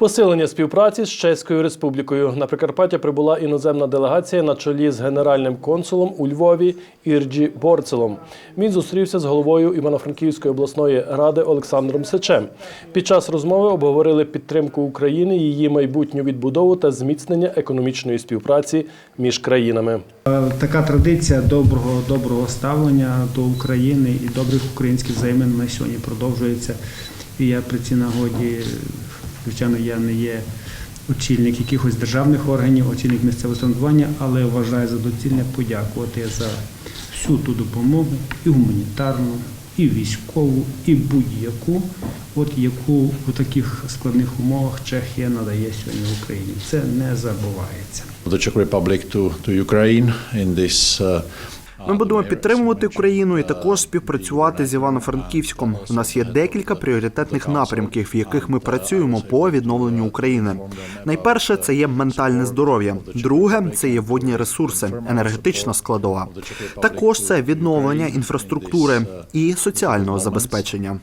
Посилення співпраці з Чеською Республікою на Прикарпаття прибула іноземна делегація на чолі з генеральним консулом у Львові Ірджі Борцелом. Він зустрівся з головою Івано-Франківської обласної ради Олександром Сечем. Під час розмови обговорили підтримку України, її майбутню відбудову та зміцнення економічної співпраці між країнами. Е, Така традиція доброго доброго ставлення до України і добрих українських взаємин на сьогодні продовжується. І я при цій нагоді, звичайно, я не є очільник якихось державних органів, очільник місцевого самоврядування, але вважаю за доцільне подякувати за всю ту допомогу, і гуманітарну, і військову, і будь-яку, от яку у таких складних умовах Чехія надає сьогодні Україні. Це не забувається. the Czech Republic to, to Ukraine in this uh, Ми будемо підтримувати Україну і також співпрацювати з Івано-Франківськом. У нас є декілька пріоритетних напрямків, в яких ми працюємо по відновленню України. Найперше це є ментальне здоров'я. Друге це є водні ресурси, енергетична складова. Також це відновлення інфраструктури і соціального забезпечення.